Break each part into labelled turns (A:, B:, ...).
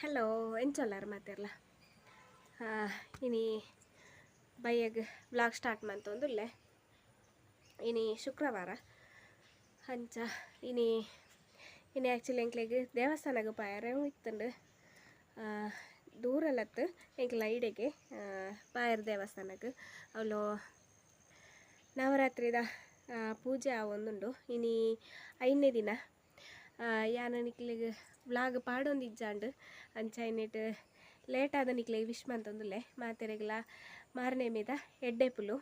A: Hello ಎಂಚೊಲ್ಲಾರ ಮಾತಿರಲ್ಲ ಇನಿ ಬೈಯಾಗ blog start ಮಂತೊಂದುಲ್ಲೆ ಇನಿ ಶುಕ್ರವಾರ. ಅಂಚ, ಇನಿ ಇನಿ ಆ್ಯಕ್ಚುಲಿ ಎಂಕ್ಲೆಗ್ ದೇವಸ್ಥಾನಕ್ಕೆ ಪಾಯರೆ ಇತ್ತಂಡು ದೂರಲ್ಲತ್ತು ಎಂಕ್ಲ ಐಡೆಗೆ ಪಾಯರ್ ದೇವಸ್ಥಾನಕ್ಕೆ ಅವಳು ನವರಾತ್ರಿದ ಪೂಜೆ ಆವೊಂದುಂಡು ಇನಿ ಐದನೇ ದಿನ. ಯಾನ ಪಾಡೊಂದಿಜ್ಜಾಂಡು ಅಂಚ ಇನ್ನಿಟ್ ಲೇಟ್ ಆದ ನಿಕ್ಲಿಗ್ ವಿಶ್ ಮಂತೊಂದುಲ್ಲೆ ಮಾತೆರೆಗ್ಲ ಮಾರನೇ ಮೀದ ಎಡ್ಡೆಪುಲು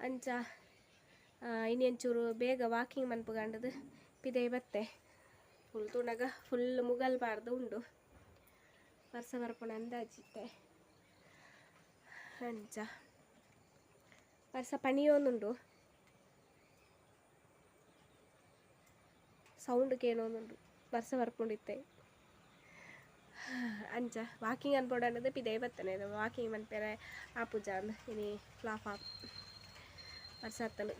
A: ಅಂಚ ಆ, ಇನಿ ಒಂಚೂರು ಬೇಗ ವಾಕಿಂಗ್ ಮನ್ಪುಗಂಡದು ಪಿದೆ ಬತ್ತೆ. ಫುಲ್ ತುಣಗ ಫುಲ್ ಮುಗಲ್ಬಾರ್ದು ಉಂಡು. ವರ್ಷ ಬರ್ಪುಣ ಅಂದಾಜಿತ್ತೆ. ಅಂಚ ವರ್ಷ ಪಣಿಯೋನುಂಡು ಸೌಂಡ್ ಒಂದು ವರ್ಷ ಬರ್ಕೊಂಡಿತ್ತೆ. ಅಂಚ ವಾಕಿಂಗ್ ಅನ್ಪೋಡನ್ನದು ಪಿದೆ ಬತ್ತನೆ ವಾಕಿಂಗ್ ಮನ್ಪೇರೆ ಆ ಪೂಜಾ ಅಂದ ಇನಿ ಫ್ಲಾಫ್ ಆಪ್ ವರ್ಷ ಹತ್ತನು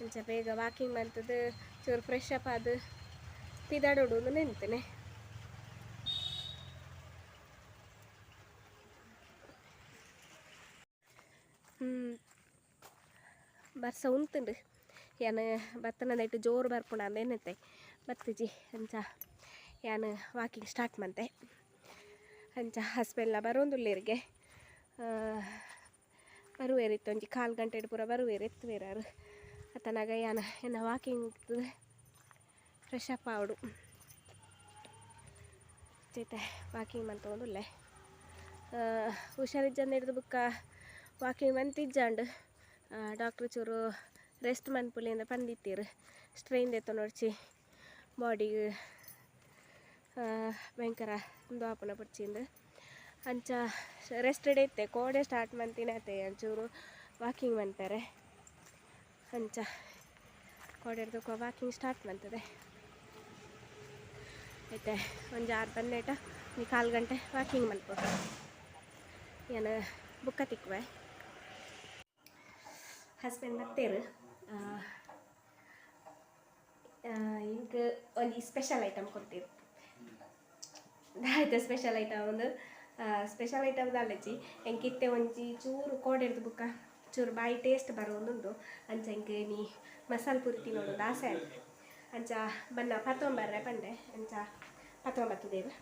A: ಅಂಚ ಬೇಗ ವಾಕಿಂಗ್ ಮಾಡ್ತದ ಚೂರು ಫ್ರೆಶ್ ಅಪ್ ಆದು ಪಿದಾಡೋಡು ನೆನ್ತೇನೆ. ಬರ್ಸ ಉಂತುಂಡು ಯಾನು ಬತ್ತನದೈಟ್ ಜೋರು ಬರ್ಪುಣ ಅಂದೇನತ್ತೆ ಬತ್ತಜಿ ಅಂಚ ಯಾನು ವಾಕಿಂಗ್ ಸ್ಟಾರ್ಟ್ ಮಂತೆ. ಅಂಚ ಹಸ್ಬೆಲ್ಲ ಬರೋಂದುಲ್ಲೇರಿಗೆ ಬರುವೇರಿತ್ತು. ಒಂಜಿ ಕಾಲು ಗಂಟೆ ಪೂರ ಬರುವೇರು ಎತ್ತುವೇರಾರು ಅತನಾಗ ಯಾನ, ಏನು ವಾಕಿಂಗ್ ಫ್ರೆಶ್ ಅಪ್ ಆವಡು. ಚೈತೆ ವಾಕಿಂಗ್ ಮಂತೊಂದುಲ್ಲೆ. ಹುಷಾರಿದ್ದ ಹಿಡಿದು ಬುಕ್ಕ ವಾಕಿಂಗ್ ಮಂತಿಜ್ಜಾಂಡು ಡಾಕ್ಟ್ರ್ ಚೂರು ರೆಸ್ಟ್ ಮನ್ಪುಲಿಂದ ಪಂದಿತ್ತೀರು. ಸ್ಟ್ರೈನ್ ಎತ್ತ ನೋಡ್ಚಿ ಬಾಡಿಗೆ ಭಯಂಕರ ಆಪನ ಪುಡ್ಚಿಂದು. ಅಂಚ ರೆಸ್ಟ್ ಇತ್ತೆ ಕೋಡೆ ಸ್ಟಾರ್ಟ್ ಮಂತಿನತೆ ಒಂಚೂರು ವಾಕಿಂಗ್ ಮಂತಾರೆ. ಅಂಚ ಕೋಡೆ ಹಿಡ್ದು ವಾಕಿಂಗ್ ಸ್ಟಾರ್ಟ್ ಮಂತದೆ. ಐತೆ, ಒಂದು ಆರು ಬಂದೇಟ ಈ ಕಾಲು ಗಂಟೆ ವಾಕಿಂಗ್ ಮನ್ಪೋದು ಏನು ಬುಕ್ಕ ತಿಕ್ಕುವೆ ಹಸ್ಬೆಂಡ್ ಬತ್ತೇರು ಈಗ ಒಂದು ಸ್ಪೆಷಲ್ ಐಟಮ್ ಕೊಡ್ತೀರಿ ಆಯ್ತು ಸ್ಪೆಷಲ್ ಐಟಮ್ ಒಂದು ಸ್ಪೆಷಲ್ ಐಟಮ್ ಅಲ್ಲಚ್ಚಿ ಇತ್ತೆ ಒಂಜಿ ಚೂರು ಕೋಡೆರ್ದು ಬುಕ್ಕ ಚೂರು ಬಾಯಿ ಟೇಸ್ಟ್ ಬರೋಂದುಂಡು ಅಂಚ ಎಂಕ್ ನೀ ಮಸಾಲ ಪೂರಿ ತಿನ್ನೋದು ಆಸೆ ಆಯ್ತು ಅಂಚ ಬನ್ನ ಪತ್ತೊಂಬರ್ರೆ ಪಂಡೆ ಅಂಚ ಪತ್ತೊಂಬತ್ತದೇವು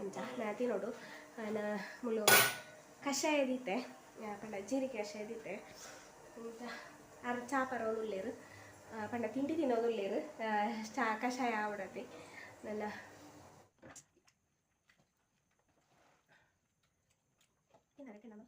A: ಅಂಚ ನಾ ತಿನ್ನೋಡು ನಾನು ಮುಳ್ಳು ಕಷಾಯ ದೀತೆ ಪಂಡ ಜೀರಿಗೆ ಕಷಾಯ ದೀತೆ ಅಂತ ಅರ್ ಚಾಪರ ಉಳ್ಳೇರು ಪಂಡ ತಿಂಡಿ ತಿನ್ನೋದು ಉಳ್ಳೇರು ಚಾ ಕಷಾಯ ಆವಡತಿ ನನ್ನ ಏನಾರ ನಮ್ಮ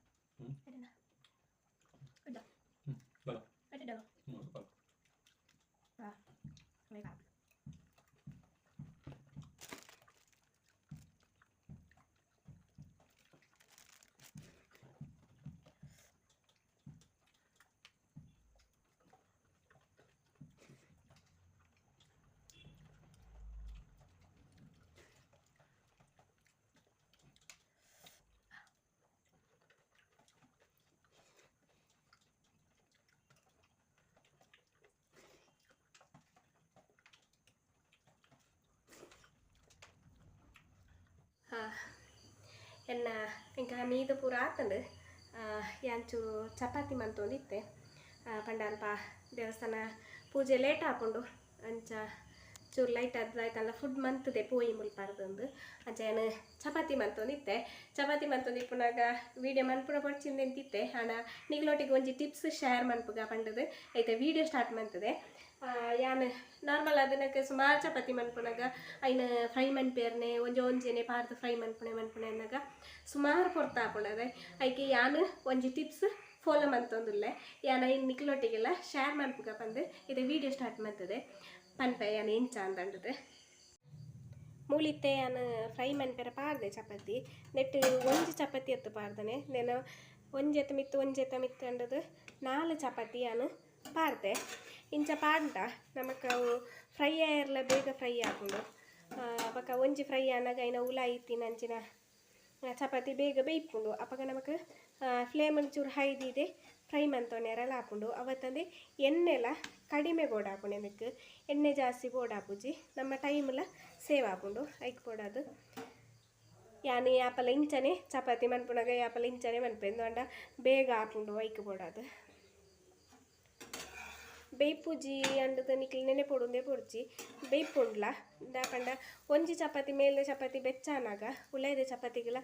A: ಎನ್ನ ಇಂಕ ಮೀದು ಪೂರ ಆತಂದು ಯಾಂಚು ಚಪಾತಿ ಮಂತೊಂದಿತ್ತೆ ಪಂಡ ಅಲ್ಪ ದೇವಸ್ಥಾನ ಪೂಜೆ ಲೇಟ್ ಹಾಕೊಂಡು ಅಂಚ ಚೂರು ಲೈಟ್ ಆಯ್ತಲ್ಲ ಫುಡ್ ಮಂತದೆ ಪೋಯಿ ಮುಲ್ಪಾರ್ದೊಂದು ಅಂಚ ಏನು ಚಪಾತಿ ಮಂತೊಂದಿತ್ತೆ. ಚಪಾತಿ ಮಂತೊಂದಿಪ್ಪುನಾಗ ವೀಡಿಯೋ ಮನ್ಪುರ ಪಡ್ಚಿಂದ ಎಂತಿತ್ತೆ. ಹಣ ನಿಗ್ಲೊಟ್ಟಿಗೆ ಒಂಜಿ ಟಿಪ್ಸ್ ಶೇರ್ ಮನ್ಪುಗ ಪಂಡದು. ಐತೆ ವೀಡಿಯೋ ಸ್ಟಾರ್ಟ್ ಮಂತದೆ. ಯಾನ್ ನಾರ್ಮಲ್ ಅದನ್ನಕ್ಕೆ ಸುಮಾರು ಚಪಾತಿ ಮನ್ಪುನಾಗ ಐನ ಫ್ರೈ ಮನ್ಪೇರ್ನೆ, ಒಂಜಿ ಒಂಜೆನೆ ಪಾರ್ದು ಫ್ರೈ ಮನ್ಪುಣೆ ಮನ್ಪುಣೆ ಅನ್ನಾಗ ಸುಮಾರು ಹಾಕೊಂಡದೆ ಐಕೆ ಯಾನ್ ಒಂಜಿ ಟಿಪ್ಸ್ ಫಾಲೋ ಮಂತೊಂದುಲ್ಲೆ. ಯಾನ ಇನ್ನು ನಿಕ್ಲೊಟ್ಟಿಗೆಲ್ಲ ಶೇರ್ ಮನ್ಪುಗ ಬಂದು ಇದೆ ವೀಡಿಯೋ ಸ್ಟಾರ್ಟ್ ಮಾಡ್ತದೆ ಪನ್ಪೆ ಇಂಚ ಅಂತಂಡದೆ ಮೂಲಿತ್ತೆಯನ್ನು ಫ್ರೈ ಮನ್ಪೆರ ಪಾಡ್ದೆ ಚಪಾತಿ. ನೆಟ್ಟು ಒಂಜಿ ಚಪಾತಿ ಎತ್ತು ಪಾರ್ದನೆ ನೆನ ಒಂಜೆತ್ತ ಮಿತ್ತು ಒಂಜೆತ್ತ ಮಿತ್ತು ಅಂಡದು ನಾಲ್ ಚಪಾತಿ ಯಾನು ಪಾರ್ದೆ ಇಂಚ ಪಾಡ್ದ ನಮಕ್ ಅವು ಫ್ರೈ ಆಯರ್ಲ ಬೇಗ ಫ್ರೈ ಆಗುಂಡು. ಅಪಕ ಒಂಜಿ ಫ್ರೈ ಆನಾಗ ಐನ ಉಲ ಇತ್ತಿನ ಚಪಾತಿ ಬೇಗ ಬೇಯ್ಪುಂಡು. ಅಪಕ ನಮಕ್ ಫ್ಲೇಮ್ ಒಂಚೂರು ಹೈದಿದೆ. ಫ್ರೈ ಮಂತೊನೆರಲ್ಲ ಹಾಕೊಂಡು ಅವತ್ತಂದೆ ಎಣ್ಣೆಲ ಕಡಿಮೆ ಬೋಡ ಹಾಕೊಂಡು ಅದಕ್ಕೆ ಎಣ್ಣೆ ಜಾಸ್ತಿ ಬೋಡ ಹಾಪುಜಿ ನಮ್ಮ ಟೈಮೆಲ್ಲ ಸೇವ್ ಹಾಕೊಂಡು ಐಕ್ ಬೋಡದು ಯಾನಿ ಯಾಪಲ ಇಂಚನೆ ಚಪಾತಿ ಮನ್ಪುನಾಗ ಯಾಪಲ್ಲ ಇಂಚನೆ ಮನ್ಪೆಂದು ಅಂಡ ಬೇಗ ಹಾಕೊಂಡು ಐಕ್ ಬೋಡದು ಬೇಯ್ಪುಜಿ ಅಂಡದ ನಿಕ್ಲಿ ನೆನೆ ಪೊಡುಂದೇ ಪೊಡ್ಜಿ ಬೇಯ್ಪುಂಡ್ಲ ದಾಪಂಡ ಒಂಜಿ ಚಪಾತಿ, ಮೇಲ್ದ ಚಪಾತಿ ಬೆಚ್ಚಾನಾಗ ಉಳ್ಳಾಯ್ದ ಚಪಾತಿಗೆಲ್ಲ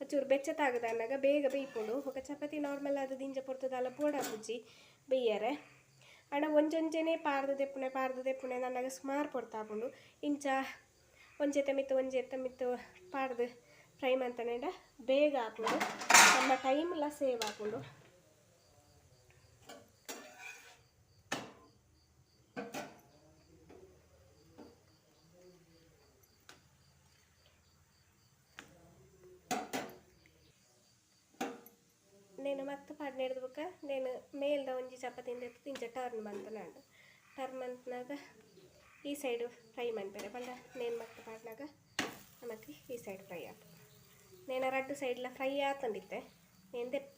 A: ಒಂಚೂರು ಬೆಚ್ಚ ತಾಗದನ್ನಾಗ ಬೇಗ ಬೇಯ್ಪುಂಡು ఒక ಚಪಾತಿ ನಾರ್ಮಲ್ ಆದ ದಿಂಜ ಪೊರ್ತದಲ್ಲ ಬುಜ್ಜಿ ಬೇಯ್ಯರೆ. ಅಣ್ಣ ಒಂಜೊಂಜೆನೆ ಪಾರ್ದ ದೆಪ್ಪುನೆ ಪಾರ್ದ ದೆಪ್ಪುನೆ ನನ್ನಾಗ ಸುಮಾರು ಪೊರ್ತಾಪುಂಡು ಇಂಚ ಒಂಜೆತ ಮಿತ್ತು ಒಂಜೆತ ಮಿತ್ತು ಪಾರ್ದು ಫ್ರೈ ಮಂತನೆಂಡ ಬೇಗ ಹಾಕೊಂಡು ನಮ್ಮ ಟೈಮೆಲ್ಲ ಸೇವ್ ಹಾಕೊಂಡು ಪಾಡ್ನೆಡ್ದಬೇಕ ನೇನು ಮೇಲ್ದ ಒಂಜಿ ಚಪಾತಿಯಿಂದ ಇಂಚ ಟರ್ನ್ ಬಂತನಾಂಡು ಟರ್ನ್ ಬಂತನಾಗ ಈ ಸೈಡು ಫ್ರೈ ಮಾಡ್ತಾರೆ ಪಂಡ ನೇನು ಮತ್ತೆ ಪಾಡ್ನಾಗ ನಮಗೆ ಈ ಸೈಡ್ ಫ್ರೈ ಆಯ್ತು ನೇನ ರಡ್ಡು ಸೈಡ್ಲ ಫ್ರೈ ಆತಂದಿತ್ತೆ. ನೇನು ದೆಪ್ಪ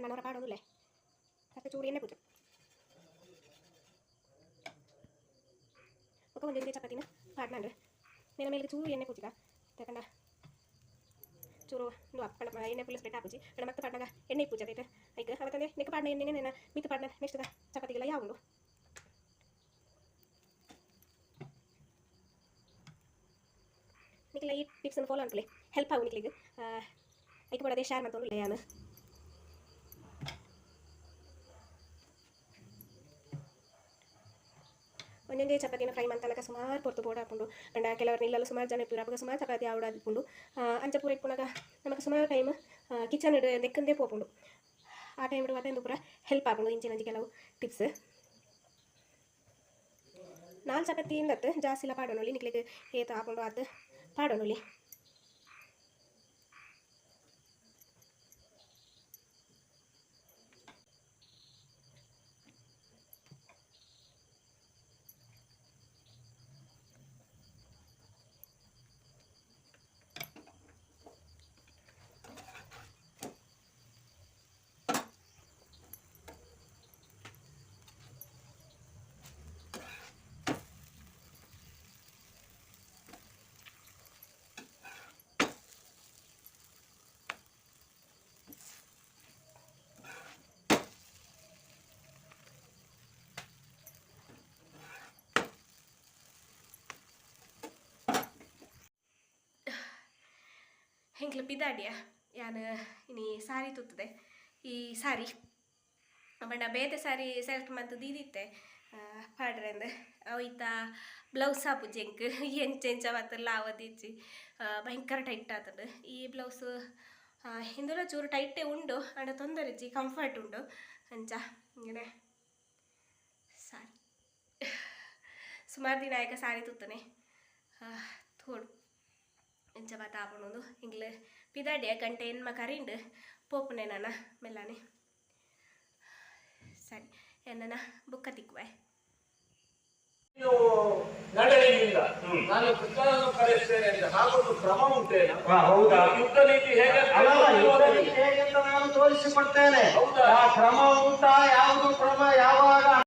A: എണ്ണ പാടൊന്നുമില്ലേ കറക്റ്റ് ചൂടി തന്നെ പൂറ്റും ഒക്കെ ಒಂದೊಂದೇ ಚಪಾತಿನ ಪಾಡ್ನಂಡು నేను ಮೇಲೆ ಚೂರು ಎಣ್ಣೆ ಪೂಚಿಕ ಯಾಕಂಡ ಚೂರು ನು ಅಪ್ಪಣ ಎಣ್ಣೆ ಪುಲ್ಲ ಸ್ಪ್ರೆಡ್ ಹಾಕುಜಿ ಅಣ್ಣ ಮತ್ತೆ ಪಾಡ್ನಾಗ ಎಣ್ಣೆ ಪೂಜೆ ಐತೆ ಐಕ ಅವತ್ತಂದೆ ನೆಕ್ಕ ಪಾಡ್ನ ಎಣ್ಣೆ ನೆನ ಮಿತ್ತು ಪಾಡ್ನ ನೆಕ್ಸ್ಟ್ ಚಪಾತಿಗೆಲ್ಲ ಯಾವುದು ನಿಕ್ಲ ಈ ಟಿಪ್ಸನ್ನು ಫಾಲೋ ಅನ್ಕಲಿ ಹೆಲ್ಪ್ ಆಗು ನಿಕ್ಲಿಗೆ ಐಕೆ ಬಡದೆ ಶೇರ್ ಮಾಡ್ಕೊಂಡು ಯಾನು ಒಂದೊಂದೇ ಚಪಾತಿನ ಫ್ರೈ ಮಂತನಕ ಸುಮಾರು ಪೊರ್ತು ಬೋಡ ಹಾಕೊಂಡು ಅಂಡ ಕೆಲವರು ನಿಲ್ಲಲು ಸುಮಾರು ಜನ ಇಪ್ಪು ಅವಾಗ ಸುಮಾರು ಚಪಾತಿ ಆವಡ ಹಾಕೊಂಡು ಅಂಚ ಪೂರ ಇಟ್ಕೊಂಡಾಗ ನಮಗೆ ಸುಮಾರು ಟೈಮ್ ಕಿಚನ್ ನೆಕ್ಕಂದೇ ಪೋಪುಂಡು ಆ ಟೈಮ್ ಅದೊಂದು ಪೂರ ಹೆಲ್ಪ್ ಆಪುಂಡು ಇಂಚಿನಂಜಿ ಕೆಲವು ಟಿಪ್ಸ್ ನಾಲ್ ಚಪಾತಿ ಇಂದತ್ತು ಜಾಸ್ತಿ ಇಲ್ಲ ಪಾಡೋಣಲಿ ನಿಕ್ಲಿಗೆ ಏತ ಹಾಕೊಂಡು ಅದು ಪಾಡೋಣಲಿ ಹೆಂಗ್ಲ ಪಿದಾಡಿಯ ಯಾನು, ಇನಿ ಸಾರಿ ತುತ್ತದೆ ಈ ಸಾರಿ. ಬಣ್ಣ ಬೇತೆ ಸಾರಿ ಸೆಲೆಕ್ಟ್ ಮಂತ್ ದೀದಿತ್ತೆ ಪಾಡ್ರೆಂದು ಅವಿತ ಬ್ಲೌಸ್ ಹಾಪು ಜೆಂಕ್ ಎಂಚ ಎಂಚ ಮತ್ತು ಲಾವದಿಚ್ಚಿ ಭಯಂಕರ ಟೈಟ್ ಆತದ. ಈ ಬ್ಲೌಸ್ ಹಿಂದುಲ ಚೂರು ಟೈಟೇ ಉಂಡು. ಅಂಡ ತೊಂದರೆ ಇಜ್ಜಿ ಕಂಫರ್ಟ್ ಉಂಡು. ಅಂಚ ಇಂಗೇ ಸಾರಿ. ಸುಮಾರು ದಿನ ಆಯ್ಕೆ ಸಾರಿ ತುತ್ತನೆ ತೋಡು. ಎಂಚ ಬಾತ ಆಪಣೊಂದು ಹಿಂಗ್ಲೆ ಪಿದಾಡಿಯ ಗಂಟೆ ಎನ್ಮ ಕರಿಂಡು ಪೋಪುನೆ ನಾನ ಮೆಲ್ಲನೆ. ಸರಿ ಏನನ ಬುಕ್ಕ ತಿಕ್ಕುವೆ.
B: ನಡೆಯಲಿಲ್ಲ. ನಾನು ಕೃಷ್ಣನನ್ನು ಹಾಗೊಂದು ಕ್ರಮ ಉಂಟೇನು? ಯುದ್ಧ ನೀತಿ ಹೇಗೆ ಅಂತ
C: ಅಲ್ಲಲ್ಲ ಯುದ್ಧ ನೀತಿ ಹೇಗೆ ಅಂತ ನಾನು ತೋರಿಸಿಕೊಡ್ತೇನೆ.
B: ಹೌದಾ?
C: ಆ ಕ್ರಮ ಉಂಟಾ? ಯಾವುದು ಕ್ರಮ ಯಾವಾಗ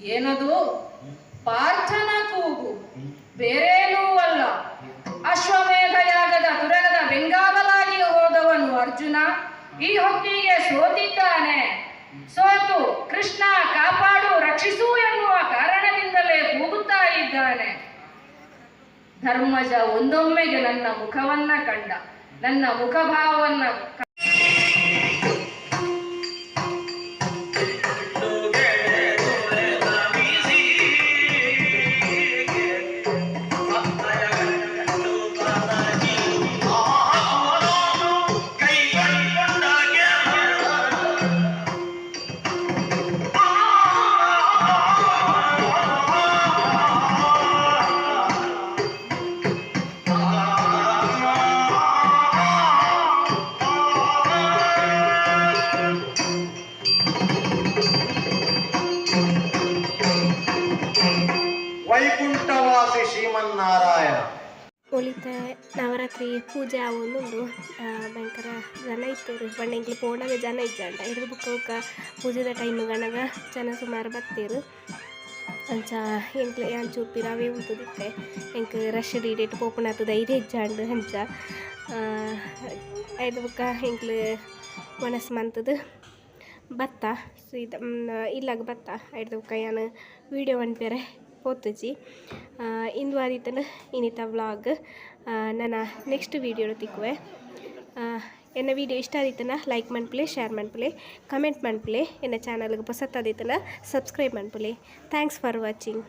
D: ಏನದು? ಪಾರ್ಥನ ಕೂಗು ಬೇರೇನೂ ಅಲ್ಲ. ಅಶ್ವಮೇಧ ಯಾಗದ ತುರಗದ ಬೆಂಗಾವಲಾಗಿ ಹೋದವನು ಅರ್ಜುನ. ಈ ಹೊತ್ತಿಗೆ ಸೋತಿದ್ದಾನೆ. ಸೋತು, ಕೃಷ್ಣ ಕಾಪಾಡು, ರಕ್ಷಿಸು ಎನ್ನುವ ಕಾರಣದಿಂದಲೇ ಕೂಗುತ್ತಾ ಇದ್ದಾನೆ. ಧರ್ಮಜ ಒಂದೊಮ್ಮೆಗೆ ನನ್ನ ಮುಖವನ್ನ ಕಂಡ. ನನ್ನ ಮುಖಭಾವವನ್ನ
A: ಉಳಿತ ನವರಾತ್ರಿ, ಪೂಜೆ ಆವೊಂದುಂಡು ಭಯಂಕರ ಜನ ಇತ್ತು ಬಂಡೆಂಕ್ಲು ಪೋಣಾಗ ಜನ ಇಜ್ಜಂಡ ಇದ್ರ ಬುಕ್ಕ ಪೂಜೆದ ಟೈಮ್ ಗಣಗ ಜನ ಸುಮಾರು ಬರ್ತೀರು. ಅಂಚ ಎಂಕ್ಲೆ ಅಂಚು ಪಿರಾವೇ ಉಂತುದಿತ್ತೆ ಎಂಕ್ ರಶ್ ಡೀಡೇಟ್ ಪೋಪಣ ಆಗ್ತದೆ ಐದೇ ಇಜ್ಜಾಂಡು ಅಂಚ. ಐದು ಬುಕ್ಕ ಹೆಂಕ್ಲ ಮನಸ್ಸು ಮಂತದು ಬತ್ತ ಸೀದ ಇಲ್ಲಾಗ ಬತ್ತ ಐದು ಬುಕ್ಕ ಏನು ವೀಡಿಯೋ ಒಂದು ಪೋತುಜಿ ಇಂದು ಆದಿತ್ತನ ಇನಿತ ವ್ಲಾಗ್. ನನ್ನ ನೆಕ್ಸ್ಟ್ ವೀಡಿಯೋ ತಿಕ್ಕುವೆ. ಎನ್ನ ವೀಡಿಯೋ ಇಷ್ಟ ಆದಿತ್ತನ ಲೈಕ್ ಮಾಡ್ಪಲೆ ಶೇರ್ ಮಾಡ್ಪಲೆ ಕಮೆಂಟ್ ಮಾಡ್ಪಲೆ ಎನ್ನ ಚಾನಲ್ಗೆ ಹೊಸತ್ತಾದಿತ್ತನ ಸಬ್ಸ್ಕ್ರೈಬ್ ಮಾಡ್ಪಲೆ ಥ್ಯಾಂಕ್ಸ್ ಫಾರ್ ವಾಚಿಂಗ್